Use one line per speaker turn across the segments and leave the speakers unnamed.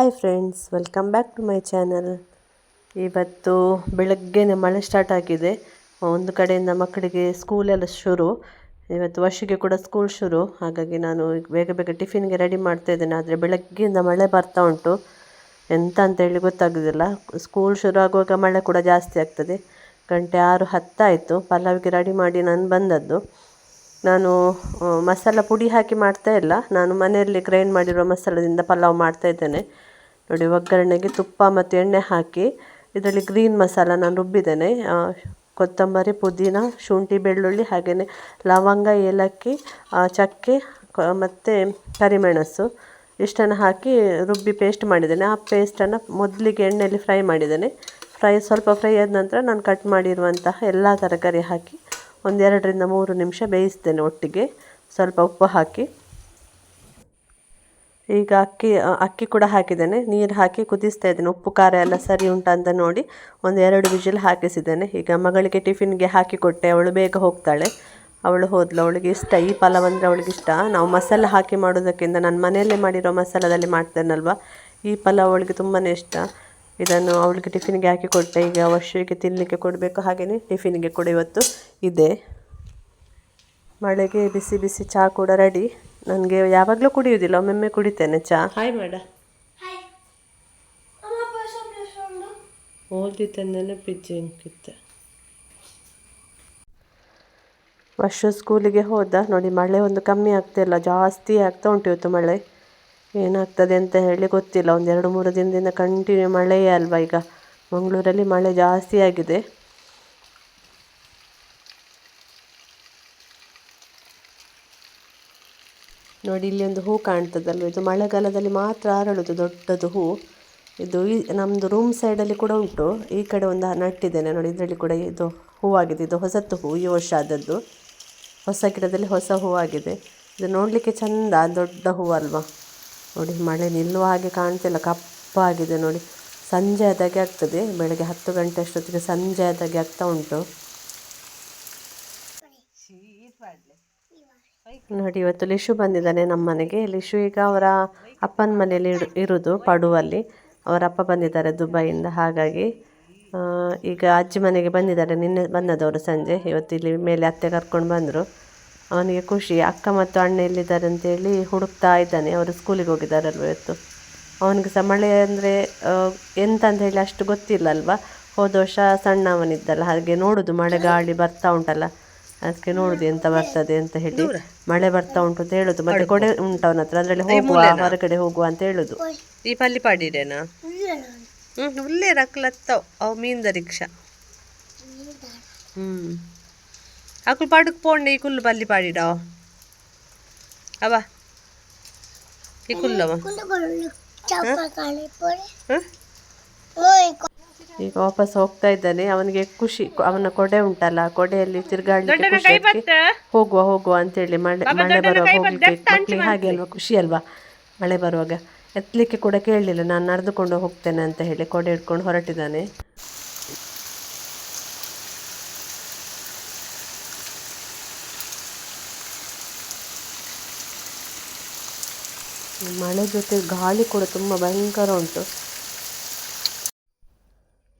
Hi friends welcome back to my channel ಇವತ್ತು ಬೆಳಗ್ಗೆನೆ ಮಳೆ ಸ್ಟಾರ್ಟ್ ಆಗಿದೆ. ಒಂದು ಕಡೆಯಿಂದ ಮಕ್ಕಳಿಗೆ ಸ್ಕೂಲೆಲ್ಲ ಶುರು. ಇವತ್ತು ವರ್ಷಿಗೆ ಕೂಡ ಸ್ಕೂಲ್ ಶುರು. ಹಾಗಾಗಿ ನಾನು ಬೇಗ ಬೇಗ ಟಿಫಿನ್ಗೆ ರೆಡಿ ಮಾಡ್ತಾ ಇದ್ದೇನೆ. ಆದರೆ ಬೆಳಗ್ಗೆಯಿಂದ ಮಳೆ ಬರ್ತಾ ಉಂಟು. ಎಂತ ಅಂತೇಳಿ ಗೊತ್ತಾಗೋದಿಲ್ಲ. ಸ್ಕೂಲ್ ಶುರು ಆಗುವಾಗ ಮಳೆ ಕೂಡ ಜಾಸ್ತಿ ಆಗ್ತದೆ. ಗಂಟೆ ಆರು ಹತ್ತಾಯಿತು. ಪಲಾವಿಗೆ ರೆಡಿ ಮಾಡಿ ನಾನು ಬಂದದ್ದು. ನಾನು ಮಸಾಲ ಪುಡಿ ಹಾಕಿ ಮಾಡ್ತಾ ಇಲ್ಲ. ನಾನು ಮನೆಯಲ್ಲಿ ಗ್ರೈಂಡ್ ಮಾಡಿರೋ ಮಸಾಲದಿಂದ ಪಲಾವ್ ಮಾಡ್ತಾ ಇದ್ದೇನೆ. ನೋಡಿ, ಒಗ್ಗರಣೆಗೆ ತುಪ್ಪ ಮತ್ತು ಎಣ್ಣೆ ಹಾಕಿ ಇದರಲ್ಲಿ ಗ್ರೀನ್ ಮಸಾಲ ನಾನು ರುಬ್ಬಿದ್ದೇನೆ. ಕೊತ್ತಂಬರಿ, ಪುದೀನ, ಶುಂಠಿ, ಬೆಳ್ಳುಳ್ಳಿ ಹಾಗೆಯೇ ಲವಂಗ, ಏಲಕ್ಕಿ ಚಕ್ಕೆ ಮತ್ತು ಕರಿಮೆಣಸು ಇಷ್ಟನ್ನು ಹಾಕಿ ರುಬ್ಬಿ ಪೇಸ್ಟ್ ಮಾಡಿದ್ದೇನೆ. ಆ ಪೇಸ್ಟನ್ನು ಮೊದಲಿಗೆ ಎಣ್ಣೆಯಲ್ಲಿ ಫ್ರೈ ಮಾಡಿದ್ದೇನೆ. ಫ್ರೈ ಸ್ವಲ್ಪ ಫ್ರೈ ಆದ ನಂತರ ನಾನು ಕಟ್ ಮಾಡಿರುವಂತಹ ಎಲ್ಲ ತರಕಾರಿ ಹಾಕಿ ಒಂದೆರಡರಿಂದ ಮೂರು ನಿಮಿಷ ಬೇಯಿಸ್ತೇನೆ ಒಟ್ಟಿಗೆ. ಸ್ವಲ್ಪ ಉಪ್ಪು ಹಾಕಿ. ಈಗ ಅಕ್ಕಿ ಅಕ್ಕಿ ಕೂಡ ಹಾಕಿದ್ದೇನೆ. ನೀರು ಹಾಕಿ ಕುದಿಸ್ತಾ ಇದ್ದೇನೆ. ಉಪ್ಪು, ಖಾರ ಎಲ್ಲ ಸರಿ ಉಂಟಾ ಅಂತ ನೋಡಿ ಒಂದು ಎರಡು ವಿಜಿಲ್ ಹಾಕಿಸಿದ್ದೇನೆ. ಈಗ ಮಗಳಿಗೆ ಟಿಫಿನ್ಗೆ ಹಾಕಿ ಕೊಟ್ಟೆ. ಅವಳು ಬೇಗ ಹೋಗ್ತಾಳೆ. ಅವಳು ಹೋದ್ಲು. ಅವಳಿಗೆ ಇಷ್ಟ. ಈ ಪಲಾವ್ ಅಂದರೆ ಅವಳಿಗೆ ಇಷ್ಟ. ನಾವು ಮಸಾಲೆ ಹಾಕಿ ಮಾಡೋದಕ್ಕಿಂತ ನಾನು ಮನೆಯಲ್ಲೇ ಮಾಡಿರೋ ಮಸಾಲದಲ್ಲಿ ಮಾಡ್ತೇನಲ್ವ? ಈ ಪಲಾವ್ ಅವಳಿಗೆ ತುಂಬಾ ಇಷ್ಟ. ಇದನ್ನು ಅವಳಿಗೆ ಟಿಫಿನ್ಗೆ ಹಾಕಿ ಕೊಟ್ಟೆ. ಈಗ ವರ್ಷಕ್ಕೆ ತಿನ್ನಲಿಕ್ಕೆ ಕೊಡಬೇಕು ಹಾಗೆಯೇ ಟಿಫಿನ್ಗೆ ಕೂಡ ಇವತ್ತು ಇದೆ. ಮಳೆಗೆ ಬಿಸಿ ಬಿಸಿ ಚಹಾ ಕೂಡ ರೆಡಿ. ನನಗೆ ಯಾವಾಗಲೂ ಕುಡಿಯೋದಿಲ್ಲ ಒಮ್ಮೆಮ್ಮೆ ಕುಡಿತೇನೆ ಚಾ. ಹಾಯ್ ಮಾಡ ಓದಿದ್ದೆ ಪಿಜ್ಜಿ ಅಂಕಿತ್ತೆ ವರ್ಷ ಸ್ಕೂಲಿಗೆ ಹೋದ ನೋಡಿ ಮಳೆ ಒಂದು ಕಮ್ಮಿ ಆಗ್ತಿಲ್ಲ ಜಾಸ್ತಿ ಆಗ್ತಾ ಉಂಟು ಇವತ್ತು ಮಳೆ. ಏನಾಗ್ತದೆ ಅಂತ ಹೇಳಿ ಗೊತ್ತಿಲ್ಲ ಒಂದು ಎರಡು ಮೂರು ದಿನದಿಂದ ಕಂಟಿನ್ಯೂ ಮಳೆಯೇ ಅಲ್ವಾ ಈಗ. ಮಂಗಳೂರಲ್ಲಿ ಮಳೆ ಜಾಸ್ತಿ ಆಗಿದೆ. ನೋಡಿ, ಇಲ್ಲಿ ಒಂದು ಹೂ ಕಾಣ್ತದಲ್ವ? ಇದು ಮಳೆಗಾಲದಲ್ಲಿ ಮಾತ್ರ ಅರಳುದು, ದೊಡ್ಡದು ಹೂ. ಇದು ಈ ನಮ್ಮದು ರೂಮ್ ಸೈಡಲ್ಲಿ ಕೂಡ ಉಂಟು. ಈ ಕಡೆ ಒಂದು ನಟ್ಟಿದ್ದೇನೆ. ನೋಡಿ, ಇದರಲ್ಲಿ ಕೂಡ ಇದು ಹೂವಾಗಿದೆ. ಇದು ಹೊಸತು ಹೂ, ಈ ವರ್ಷ ಆದದ್ದು. ಹೊಸ ಗಿಡದಲ್ಲಿ ಹೊಸ ಹೂವಾಗಿದೆ. ಇದು ನೋಡಲಿಕ್ಕೆ ಚಂದ, ದೊಡ್ಡ ಹೂ ಅಲ್ವಾ? ನೋಡಿ, ಮಳೆ ನಿಲ್ಲುವ ಹಾಗೆ ಕಾಣ್ತಿಲ್ಲ, ಕಪ್ಪಾಗಿದೆ ನೋಡಿ. ಸಂಜೆ ಆದಾಗೆ ಆಗ್ತದೆ. ಬೆಳಗ್ಗೆ ಹತ್ತು ಗಂಟೆ ಅಷ್ಟೊತ್ತಿಗೆ ಸಂಜೆ ಆದಾಗೆ ಆಗ್ತಾ ಉಂಟು. ನೋಡಿ, ಇವತ್ತು ಲಿಶು ಬಂದಿದ್ದಾನೆ ನಮ್ಮ ಮನೆಗೆ. ಲಿಶು ಈಗ ಅವರ ಅಪ್ಪನ ಮನೆಯಲ್ಲಿ ಇರು ಇರುವುದು ಪಡುವಲ್ಲಿ. ಅವರ ಅಪ್ಪ ಬಂದಿದ್ದಾರೆ ದುಬೈಯಿಂದ. ಹಾಗಾಗಿ ಈಗ ಅಜ್ಜಿ ಮನೆಗೆ ಬಂದಿದ್ದಾರೆ. ನಿನ್ನೆ ಬಂದದವರು ಸಂಜೆ. ಇವತ್ತು ಇಲ್ಲಿ ಮೇಲೆ ಅತ್ತೆ ಕರ್ಕೊಂಡು ಬಂದರು. ಅವನಿಗೆ ಖುಷಿ. ಅಕ್ಕ ಮತ್ತು ಅಣ್ಣ ಎಲ್ಲಿದ್ದಾರೆ ಅಂತೇಳಿ ಹುಡುಕ್ತಾ ಇದ್ದಾನೆ. ಅವರು ಸ್ಕೂಲಿಗೆ ಹೋಗಿದ್ದಾರಲ್ವ ಇವತ್ತು? ಅವನಿಗೆ ಸಹ ಮಳೆ ಅಂದರೆ ಎಂತ ಅಂತ ಹೇಳಿ ಅಷ್ಟು ಗೊತ್ತಿಲ್ಲ ಅಲ್ವಾ? ಹೋದ ವರ್ಷ ಸಣ್ಣ ಅವನಿದ್ದಲ್ಲ. ಹಾಗೆ ನೋಡೋದು ಮಳೆ ಗಾಳಿ ಬರ್ತಾ ಉಂಟಲ್ಲ. ಅದಕ್ಕೆ ನೋಡುದು ಎಂತ ಬರ್ತದೆ ಅಂತ ಹೇಳಿ ಮಳೆ ಬರ್ತಾ ಉಂಟು ಅಂತ ಹೇಳುದು. ಮತ್ತೆ ಕೊಡೆ ಉಂಟು ಅವನ ಹತ್ರ ಅದ್ರಲ್ಲಿ ಹೋಗುವ ಹೊರಗಡೆ ಹೋಗುವ ಅಂತ ಹೇಳುದು. ಈ ಪಲ್ಲಿ ಪಾಡಿಡೇನಾ ಹ್ಮ್ ಉಲ್ಲೇ ರಕ್ಲತ್ತವ್ ಅವ್ ಮೀನ್ದ ರಿಕ್ಷಾ ಹ್ಮ್ ಅಕುಲ್ ಪಾಡುಕ್ ಪೋಂಡೆ ಈ ಕುಲ್ಲು ಪಲ್ಲಿ ಪಾಡಿಡೋ? ಅವ. ಈ ಕುಲ್ಲವ? ಹ್ಮ್? ಈಗ ವಾಪಸ್ ಹೋಗ್ತಾ ಇದ್ದಾನೆ. ಅವನಿಗೆ ಖುಷಿ ಅವನ ಕೊಡೆ ಉಂಟಲ್ಲ ಕೊಡೆಯಲ್ಲಿ ತಿರ್ಗಾಡ್ಲಿಕ್ಕೆ ಖುಷಿ ಅದಕ್ಕೆ ಹೋಗುವ ಹೋಗುವ ಅಂತೇಳಿ ಮಳೆ ಮಳೆ ಬರುವಾಗ ಹೋಗ್ಲಿಕ್ಕೆ ಮಕ್ಕಳಿಗೆ ಹಾಗೆ ಅಲ್ವಾ? ಖುಷಿ ಅಲ್ವಾ? ಮಳೆ ಬರುವಾಗ. ಎತ್ತಲಿಕ್ಕೆ ಕೂಡ ಕೇಳಲಿಲ್ಲ. ನಾನು ನಡೆದುಕೊಂಡು ಹೋಗ್ತೇನೆ ಅಂತ ಹೇಳಿ ಕೊಡೆ ಇಟ್ಕೊಂಡು ಹೊರಟಿದ್ದಾನೆ. ಮಳೆ ಜೊತೆ ಗಾಳಿ ಕೂಡ ತುಂಬ ಭಯಂಕರ ಉಂಟು.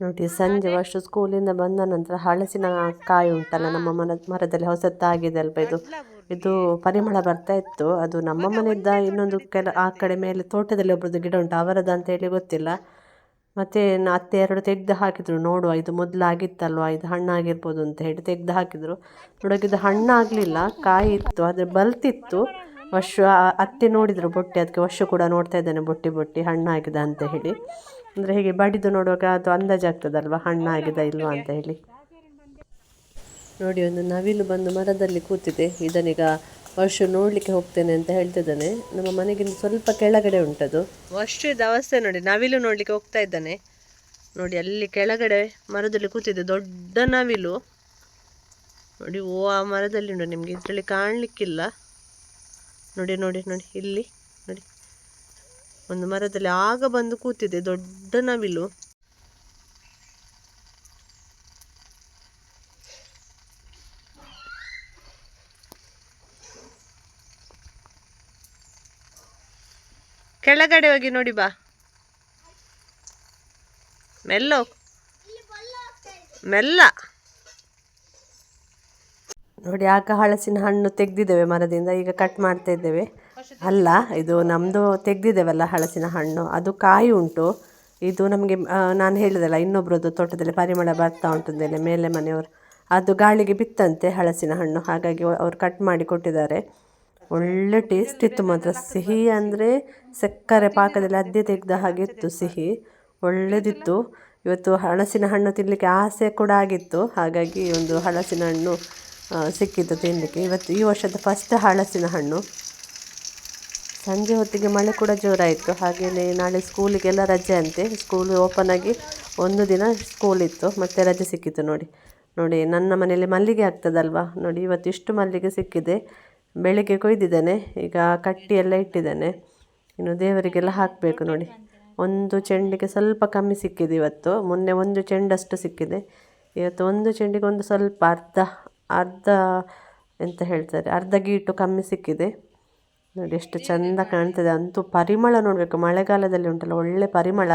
ನೋಡಿ ಸಂಜೆ ವರ್ಷ ಸ್ಕೂಲಿಂದ ಬಂದ ನಂತರ ಹಳಸಿನ ಕಾಯಿ ಉಂಟಲ್ಲ ನಮ್ಮ ಮನ ಮರದಲ್ಲಿ ಹೊಸತ್ತಾಗಿದೆ ಅಲ್ವ ಇದು? ಇದು ಪರಿಮಳ ಬರ್ತಾ ಇತ್ತು ಅದು ನಮ್ಮ ಮನೆಯಿಂದ ಇನ್ನೊಂದು ಕೆಲ ಆ ಕಡೆ ಮೇಲೆ ತೋಟದಲ್ಲಿ ಒಬ್ಬರದ್ದು ಗಿಡ ಉಂಟು ಅವರದ್ದು ಅಂತ ಹೇಳಿ ಗೊತ್ತಿಲ್ಲ. ಮತ್ತೆ ಅತ್ತೆ ಎರಡು ತೆಗೆದು ಹಾಕಿದ್ರು ನೋಡುವ ಇದು ಮೊದಲು ಆಗಿತ್ತಲ್ವ ಇದು ಹಣ್ಣಾಗಿರ್ಬೋದು ಅಂತ ಹೇಳಿ ತೆಗೆದು ಹಾಕಿದ್ರು. ನೋಡೋಕೆ ಇದು ಹಣ್ಣಾಗಲಿಲ್ಲ ಕಾಯಿ ಇತ್ತು ಆದರೆ ಬಲ್ತಿತ್ತು. ವರ್ಷ ಅತ್ತೆ ನೋಡಿದರು ಬೊಟ್ಟಿ ಅದಕ್ಕೆ ವರ್ಷ ಕೂಡ ನೋಡ್ತಾ ಇದ್ದಾನೆ ಬೊಟ್ಟಿ ಬೊಟ್ಟಿ, ಹಣ್ಣಾಗಿದೆ ಅಂತ ಹೇಳಿ. ಅಂದರೆ ಹೀಗೆ ಬಡಿದು ನೋಡುವಾಗ ಅದು ಅಂದಾಜಾಗ್ತದಲ್ವ ಹಣ್ಣಾಗಿದೆ ಇಲ್ವಾ ಅಂತ ಹೇಳಿ. ನೋಡಿ, ಒಂದು ನವಿಲು ಬಂದು ಮರದಲ್ಲಿ ಕೂತಿದೆ. ಇದನ್ನೀಗ ವರ್ಷ ನೋಡಲಿಕ್ಕೆ ಹೋಗ್ತೇನೆ ಅಂತ ಹೇಳ್ತಿದ್ದಾನೆ. ನಮ್ಮ ಮನೆಗಿಂತ ಸ್ವಲ್ಪ ಕೆಳಗಡೆ ಉಂಟದು. ವರ್ಷದ ಅವಸ್ಥೆ ನೋಡಿ, ನವಿಲು ನೋಡಲಿಕ್ಕೆ ಹೋಗ್ತಾ ಇದ್ದಾನೆ. ನೋಡಿ, ಅಲ್ಲಿ ಕೆಳಗಡೆ ಮರದಲ್ಲಿ ಕೂತಿದೆ, ದೊಡ್ಡ ನವಿಲು. ನೋಡಿ, ಓ, ಆ ಮರದಲ್ಲಿ ಉಂಟು. ನಿಮಗೆ ಇದರಲ್ಲಿ ಕಾಣಲಿಕ್ಕಿಲ್ಲ. ನೋಡಿ ನೋಡಿ ನೋಡಿ ಇಲ್ಲಿ ನೋಡಿ. ಒಂದು ಮರದಲ್ಲಿ ಆಗ ಬಂದು ಕೂತಿದೆ ದೊಡ್ಡ ನವಿಲು. ಕೆಳಗಡೆ ಹೋಗಿ ನೋಡಿ ಬಾ. ಮೆಲ್ಲ. ಮೆಲ್ಲ. ನೋಡಿ ಆಗ ಹಳಸಿನ ಹಣ್ಣು ತೆಗೆದಿದ್ದೇವೆ ಮರದಿಂದ, ಈಗ ಕಟ್ ಮಾಡ್ತಾ ಇದ್ದೇವೆ. ಅಲ್ಲ, ಇದು ನಮ್ಮದು ತೆಗೆದಿದ್ದೇವಲ್ಲ ಹಳಸಿನ ಹಣ್ಣು, ಅದು ಕಾಯಿ ಉಂಟು. ಇದು ನಮಗೆ ನಾನು ಹೇಳಿದಲ್ಲ, ಇನ್ನೊಬ್ರದ್ದು ತೋಟದಲ್ಲಿ ಪರಿಮಳ ಬರ್ತಾ ಉಂಟಂದೇನೆ ಮೇಲೆ ಮನೆಯವರು. ಅದು ಗಾಳಿಗೆ ಬಿತ್ತಂತೆ ಹಳಸಿನ ಹಣ್ಣು, ಹಾಗಾಗಿ ಅವರು ಕಟ್ ಮಾಡಿ ಕೊಟ್ಟಿದ್ದಾರೆ. ಒಳ್ಳೆ ಟೇಸ್ಟ್ ಇತ್ತು ಮಾತ್ರ. ಸಿಹಿ ಅಂದರೆ ಸಕ್ಕರೆ ಪಾಕದಲ್ಲಿ ಅದ್ದೆ ತೆಗೆದ ಹಾಗೆ ಇತ್ತು ಸಿಹಿ. ಒಳ್ಳೆದಿತ್ತು. ಇವತ್ತು ಹಳಸಿನ ಹಣ್ಣು ತಿನ್ನಲಿಕ್ಕೆ ಆಸೆ ಕೂಡ ಆಗಿತ್ತು. ಹಾಗಾಗಿ ಒಂದು ಹಳಸಿನ ಹಣ್ಣು ಸಿಕ್ಕಿತ್ತು ತಿನ್ನಲಿಕ್ಕೆ ಇವತ್ತು ಈ ವರ್ಷದ ಫಸ್ಟ್ ಹಳಸಿನ ಹಣ್ಣು. ಸಂಜೆ ಹೊತ್ತಿಗೆ ಮಳೆ ಕೂಡ ಜೋರಾಯಿತು ಹಾಗೆಯೇ ನಾಳೆ ಸ್ಕೂಲಿಗೆಲ್ಲ ರಜೆ ಅಂತೆ. ಸ್ಕೂಲ್ ಓಪನ್ ಆಗಿ ಒಂದು ದಿನ ಸ್ಕೂಲ್ ಇತ್ತು. ಮತ್ತೆ ರಜೆ ಸಿಕ್ಕಿತ್ತು ನೋಡಿ. ನೋಡಿ, ನನ್ನ ಮನೆಯಲ್ಲಿ ಮಲ್ಲಿಗೆ ಆಗ್ತದಲ್ವಾ? ನೋಡಿ, ಇವತ್ತು ಇಷ್ಟು ಮಲ್ಲಿಗೆ ಸಿಕ್ಕಿದೆ. ಬೆಳಿಗ್ಗೆ ಕೊಯ್ದಿದ್ದೇನೆ. ಈಗ ಕಟ್ಟಿ ಎಲ್ಲ ಇಟ್ಟಿದ್ದೇನೆ. ಇನ್ನು ದೇವರಿಗೆಲ್ಲ ಹಾಕಬೇಕು ನೋಡಿ. ಒಂದು ಚೆಂಡಿಗೆ ಸ್ವಲ್ಪ ಕಮ್ಮಿ ಸಿಕ್ಕಿದೆ ಇವತ್ತು. ಮೊನ್ನೆ ಒಂದು ಚೆಂಡಷ್ಟು ಸಿಕ್ಕಿದೆ. ಇವತ್ತು ಒಂದು ಚೆಂಡಿಗೆ ಒಂದು ಸ್ವಲ್ಪ ಅರ್ಧ ಅರ್ಧ ಎಂತ ಹೇಳ್ತಾರೆ, ಅರ್ಧ ಗೀಟು ಕಮ್ಮಿ ಸಿಕ್ಕಿದೆ. ನೋಡಿ ಎಷ್ಟು ಚಂದ ಕಾಣ್ತದೆ. ಅಂತೂ ಪರಿಮಳ ನೋಡಬೇಕು. ಮಳೆಗಾಲದಲ್ಲಿ ಉಂಟಲ್ಲ, ಒಳ್ಳೆ ಪರಿಮಳ.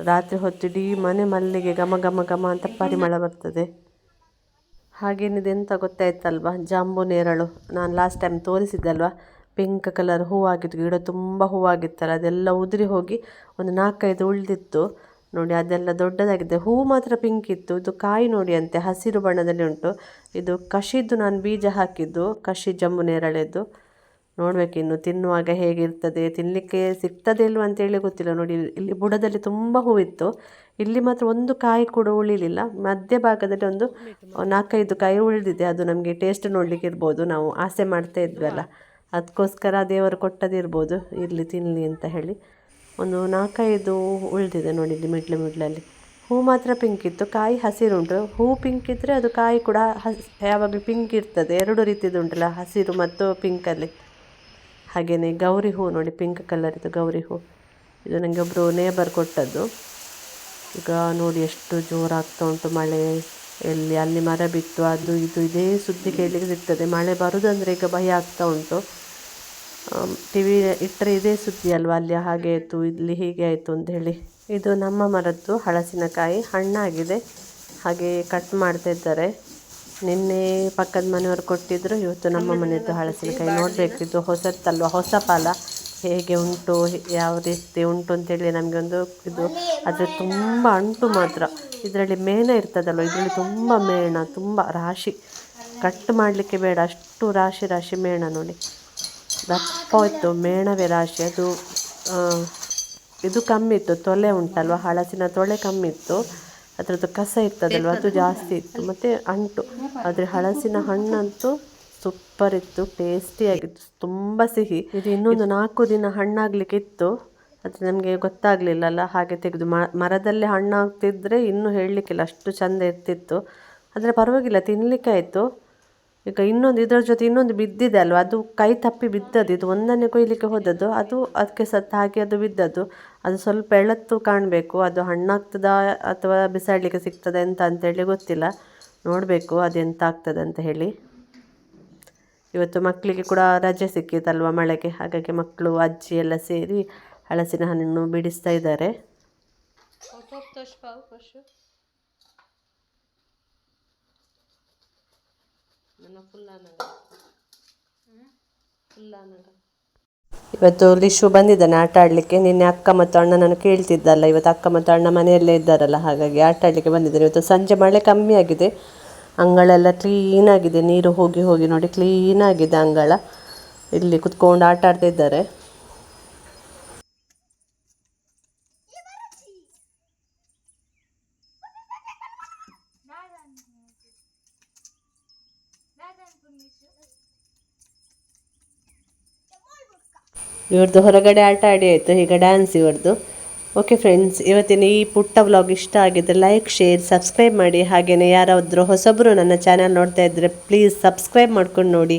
ರಾತ್ರಿ ಹೊತ್ತು ಇಡೀ ಮನೆ ಮಲ್ಲಿಗೆ ಘಮ ಘಮ ಘಮ ಅಂತ ಪರಿಮಳ ಬರ್ತದೆ. ಹಾಗೇನಿದೆ ಎಂತ ಗೊತ್ತಾಯ್ತಲ್ವಾ? ಜಾಂಬು ನೇರಳು. ನಾನು ಲಾಸ್ಟ್ ಟೈಮ್ ತೋರಿಸಿದ್ದಲ್ವಾ ಪಿಂಕ್ ಕಲರ್ ಹೂವಾಗಿತ್ತು. ಗಿಡ ತುಂಬ ಹೂವಾಗಿತ್ತಲ್ಲ, ಅದೆಲ್ಲ ಉದುರಿ ಹೋಗಿ ಒಂದು ನಾಲ್ಕೈದು ಉಳಿದಿತ್ತು. ನೋಡಿ ಅದೆಲ್ಲ ದೊಡ್ಡದಾಗಿದೆ. ಹೂ ಮಾತ್ರ ಪಿಂಕ್ ಇತ್ತು. ಇದು ಕಾಯಿ ನೋಡಿ ಅಂತೆ ಹಸಿರು ಬಣ್ಣದಲ್ಲಿ ಉಂಟು. ಇದು ಕಷಿದ್ದು ನಾನು ಬೀಜ ಹಾಕಿದ್ದು. ಕಷಿ ನೇರಳೆದ್ದು. ನೋಡಬೇಕು ಇನ್ನು ತಿನ್ನುವಾಗ ಹೇಗಿರ್ತದೆ ತಿನ್ನಲಿಕ್ಕೆ ಸಿಗ್ತದೆ ಇಲ್ವ ಅಂತೇಳಿ ಗೊತ್ತಿಲ್ಲ. ನೋಡಿ ಇಲ್ಲಿ ಬುಡದಲ್ಲಿ ತುಂಬ ಹೂವಿತ್ತು ಇಲ್ಲಿ ಮಾತ್ರ ಒಂದು ಕಾಯಿ ಕೂಡ ಉಳಿಲಿಲ್ಲ. ಮಧ್ಯ ಭಾಗದಲ್ಲಿ ಒಂದು ನಾಲ್ಕೈದು ಕಾಯಿ ಉಳಿದಿದೆ. ಅದು ನಮಗೆ ಟೇಸ್ಟ್ ನೋಡಲಿಕ್ಕೆ ಇರ್ಬೋದು. ನಾವು ಆಸೆ ಮಾಡ್ತಾ ಇದ್ವಲ್ಲ ಅದಕ್ಕೋಸ್ಕರ ದೇವರು ಕೊಟ್ಟದಿರ್ಬೋದು. ಇರಲಿ ತಿನ್ನಲಿ ಅಂತ ಹೇಳಿ. ಒಂದು ನಾಲ್ಕೈದು ಉಳಿದಿದೆ ನೋಡಿ ಇಲ್ಲಿ ಮಿಡ್ಲು ಮಿಡ್ಲಲ್ಲಿ ಹೂ ಮಾತ್ರ ಪಿಂಕ್ ಇತ್ತು. ಕಾಯಿ ಹಸಿರುಂಟು ಹೂ ಪಿಂಕ್ ಇದ್ದರೆ ಅದು ಕಾಯಿ ಕೂಡ ಹಸ್, ಯಾವಾಗಲೂ ಪಿಂಕ್ ಇರ್ತದೆ. ಎರಡು ರೀತಿದು ಉಂಟಲ್ಲ, ಹಸಿರು ಮತ್ತು ಪಿಂಕಲ್ಲಿ ಹಾಗೆಯೇ ಗೌರಿ ಹೂ ನೋಡಿ ಪಿಂಕ್ ಕಲರಿದ್ದು ಗೌರಿ ಹೂ. ಇದು ನನಗೆ ಒಬ್ಬರು ನೇಬರ್ ಕೊಟ್ಟದ್ದು. ಈಗ ನೋಡಿ ಎಷ್ಟು ಜೋರಾಗ್ತಾ ಉಂಟು ಮಳೆ. ಎಲ್ಲಿ, ಅಲ್ಲಿ ಮರ ಬಿತ್ತು, ಅದು ಇದು, ಇದೇ ಸುದ್ದಿ ಕೇಳಲಿಕ್ಕೆ ಸಿಗ್ತದೆ. ಮಳೆ ಬರುದಂದರೆ ಈಗ ಭಯ ಆಗ್ತಾ ಉಂಟು. ಟಿ ವಿ ಇಟ್ಟರೆ ಇದೇ ಸುದ್ದಿ ಅಲ್ವಾ? ಅಲ್ಲಿ ಹಾಗೆ ಆಯಿತು, ಇಲ್ಲಿ ಹೀಗೆ ಆಯಿತು ಅಂತ ಹೇಳಿ. ಇದು ನಮ್ಮ ಮರದ್ದು ಹಲಸಿನಕಾಯಿ ಹಣ್ಣಾಗಿದೆ. ಹಾಗೆ ಕಟ್ ಮಾಡ್ತಾ ಇದ್ದಾರೆ. ನಿನ್ನೆ ಪಕ್ಕದ ಮನೆಯವರು ಕೊಟ್ಟಿದ್ದರು ಇವತ್ತು ನಮ್ಮ ಮನೆಯದ್ದು ಹಲಸಿನಕಾಯಿ ನೋಡಬೇಕು, ಇದು ಹೊಸತ್ತಲ್ವ? ಹೊಸ ಫಲ ಹೇಗೆ ಉಂಟು, ಯಾವ ರೀತಿ ಉಂಟು ಅಂತೇಳಿ ನಮಗೆ ಒಂದು ಇದು ಆದರೆ ತುಂಬ ಅಂಟು ಮಾತ್ರ. ಇದರಲ್ಲಿ ಮೇಣ ಇರ್ತದಲ್ವ? ಇದರಲ್ಲಿ ತುಂಬ ಮೇಣ, ತುಂಬ ರಾಶಿ. ಕಟ್ ಮಾಡಲಿಕ್ಕೆ ಬೇಡ, ಅಷ್ಟು ರಾಶಿ ರಾಶಿ ಮೇಣ ನೋಡಿ. ದಪ್ಪ ಇತ್ತು ಮೇಣವೆ ರಾಶಿ ಅದು ಇದು ಕಮ್ಮಿ ಇತ್ತು ತೊಲೆ ಉಂಟಲ್ವ ಹಳಸಿನ ತೊಳೆ ಕಮ್ಮಿ ಇತ್ತು ಅದರದ್ದು ಕಸ ಇರ್ತದಲ್ವ ಅದು ಜಾಸ್ತಿ ಇತ್ತು ಮತ್ತು ಅಂಟು ಆದರೆ ಹಳಸಿನ ಹಣ್ಣಂತೂ ಸೂಪರ್ ಇತ್ತು ಟೇಸ್ಟಿಯಾಗಿತ್ತು ತುಂಬ ಸಿಹಿ. ಇದು ಇನ್ನೊಂದು ನಾಲ್ಕು ದಿನ ಹಣ್ಣಾಗ್ಲಿಕ್ಕೆ ಇತ್ತು ಅದು ನಮಗೆ ಗೊತ್ತಾಗಲಿಲ್ಲಲ್ಲ ಹಾಗೆ ತೆಗೆದು ಮರದಲ್ಲೇ ಹಣ್ಣಾಗ್ತಿದ್ರೆ ಇನ್ನೂ ಹೇಳಲಿಕ್ಕಿಲ್ಲ ಅಷ್ಟು ಚಂದ ಇರ್ತಿತ್ತು. ಆದರೆ ಪರವಾಗಿಲ್ಲ ತಿನ್ನಲಿಕ್ಕೆ ಆಯಿತು. ಈಗ ಇನ್ನೊಂದು ಇದರ ಜೊತೆ ಇನ್ನೊಂದು ಬಿದ್ದಿದೆ ಅಲ್ವಾ? ಅದು ಕೈ ತಪ್ಪಿ ಬಿದ್ದದ್ದು, ಇದು ಒಂದನ್ನೇ ಕೊಯ್ಲಿಕ್ಕೆ ಹೋದದ್ದು, ಅದು ಅದಕ್ಕೆ ಸತ್ತು ಹಾಕಿ ಅದು ಬಿದ್ದದ್ದು. ಅದು ಸ್ವಲ್ಪ ಎಳತ್ತು ಕಾಣಬೇಕು, ಅದು ಹಣ್ಣಾಗ್ತದಾ ಅಥವಾ ಬಿಸಾಡಲಿಕ್ಕೆ ಸಿಗ್ತದೆ ಅಂತ ಅಂತೇಳಿ ಗೊತ್ತಿಲ್ಲ. ನೋಡಬೇಕು ಅದೆಂತ ಆಗ್ತದೆ ಅಂತ ಹೇಳಿ. ಇವತ್ತು ಮಕ್ಕಳಿಗೆ ಕೂಡ ರಜೆ ಸಿಕ್ಕಿತಲ್ವ ಮಳೆಗೆ? ಹಾಗಾಗಿ ಮಕ್ಕಳು, ಅಜ್ಜಿ ಎಲ್ಲ ಸೇರಿ ಹಲಸಿನ ಹಣ್ಣು ಬಿಡಿಸ್ತಾ ಇದ್ದಾರೆ. ಇವತ್ತು ಲಿಶು ಬಂದಿದ್ದಾನೆ ಆಟ ಆಡಲಿಕ್ಕೆ. ನಿನ್ನೆ ಅಕ್ಕ ಮತ್ತು ಅಣ್ಣನನ್ನು ಕೇಳ್ತಿದ್ದಲ್ಲ ಇವತ್ತು ಅಕ್ಕ ಮತ್ತು ಅಣ್ಣ ಮನೆಯಲ್ಲೇ ಇದ್ದಾರಲ್ಲ ಹಾಗಾಗಿ ಆಟ ಆಡಲಿಕ್ಕೆ ಬಂದಿದ್ದಾರೆ. ಇವತ್ತು ಸಂಜೆ ಮಳೆ ಕಮ್ಮಿ ಆಗಿದೆ. ಅಂಗಳೆಲ್ಲ ಕ್ಲೀನ್ ಆಗಿದೆ ನೀರು ಹೋಗಿ ಹೋಗಿ ನೋಡಿ ಕ್ಲೀನ್ ಆಗಿದೆ ಅಂಗಳ. ಇಲ್ಲಿ ಕುತ್ಕೊಂಡು ಆಟ ಆಡ್ತಾ ಇವ್ರದ್ದು ಹೊರಗಡೆ ಆಟ ಆಡಿ ಆಯಿತು ಈಗ ಡ್ಯಾನ್ಸ್ ಇವ್ರದ್ದು ಓಕೆ ಫ್ರೆಂಡ್ಸ್ ಇವತ್ತಿನ ಈ ಪುಟ್ಟ ವ್ಲಾಗ್ ಇಷ್ಟ ಆಗಿದ್ದರೆ ಲೈಕ್ ಶೇರ್ ಸಬ್ಸ್ಕ್ರೈಬ್ ಮಾಡಿ. ಹಾಗೆಯೇ ಯಾರಾದರೂ ಹೊಸಬರು ನನ್ನ ಚಾನಲ್ ನೋಡ್ತಾ ಇದ್ದರೆ ಪ್ಲೀಸ್ ಸಬ್ಸ್ಕ್ರೈಬ್ ಮಾಡ್ಕೊಂಡು ನೋಡಿ.